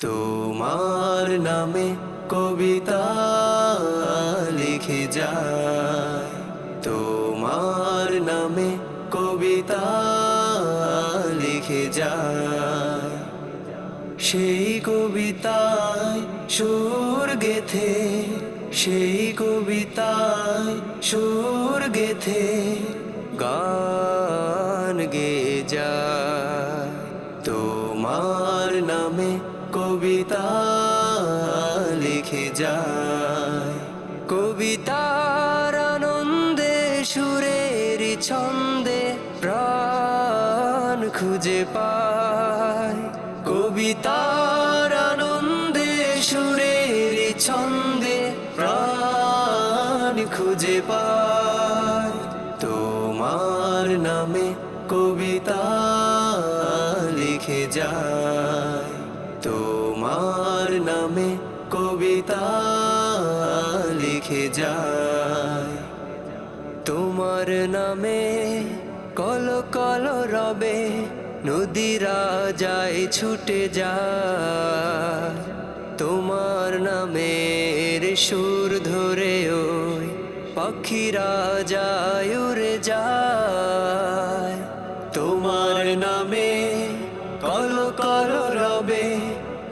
তোমার নামে কবিতা লিখে যায়। তোমার নামে কবিতা লিখে যায়। সেই কবিতায় সুর গেথে, সেই কবিতায় সুর গেথে গান গে কবিতা লিখে যায়। কবিতার আনন্দে, সুরের ছন্দে প্রাণ খুঁজে পায়। কবিতার আনন্দে, সুরের ছন্দে প্রাণ খুঁজে পায়। তোমার নামে কবিতা লিখে যায়। তোমার নামে কবিতা লিখে যায়। তোমার নামে কল কল রবে নদীরা যায় ছুটে যায়। তোমার নামের সুর ধরে ওই পাখিরা যায় উড়ে যায়। তোমার নামে কল কল রবে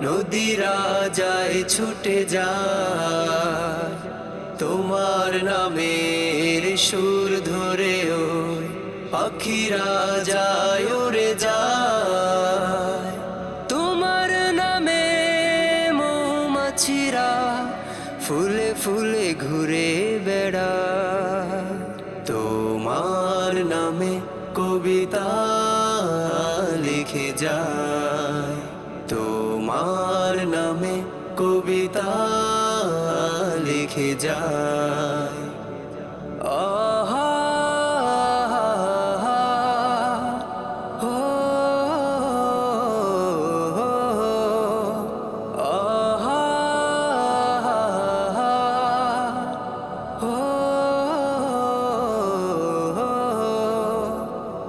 নদীরা যায় ছুটে যায়। তোমার নামের সুর ধরে ওই পাখিরা যায় ওরে যায়। তোমার নামে মৌমাছিরা ফুলে ফুলে ঘুরে বেড়া তোমার নামে কবিতা লিখে যায়। তোমার নামে কবিতা লিখে যায়। আহা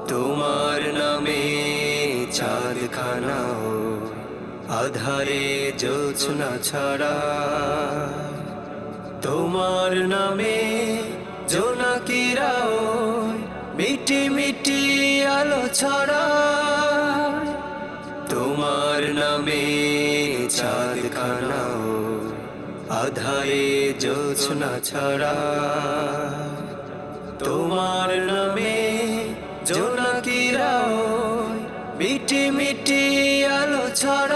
তোমার নামে আধারে জোছনা ছাড়া তোমার নামে জোনাকিরাও মিটি মিটি আলো ছড়া তোমার নামে চাঁদ খানাও আধারে জোছনা ছড়া তোমার নামে জোনাকিরাও মিটি মিটি আলো ছড়া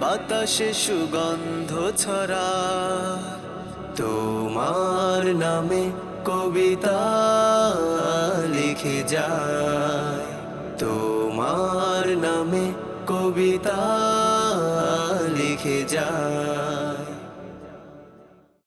বাতাসে সুগন্ধ ছড়া। তোমার নামে কবিতা লিখে যায়। তোমার নামে কবিতা লিখে যায়।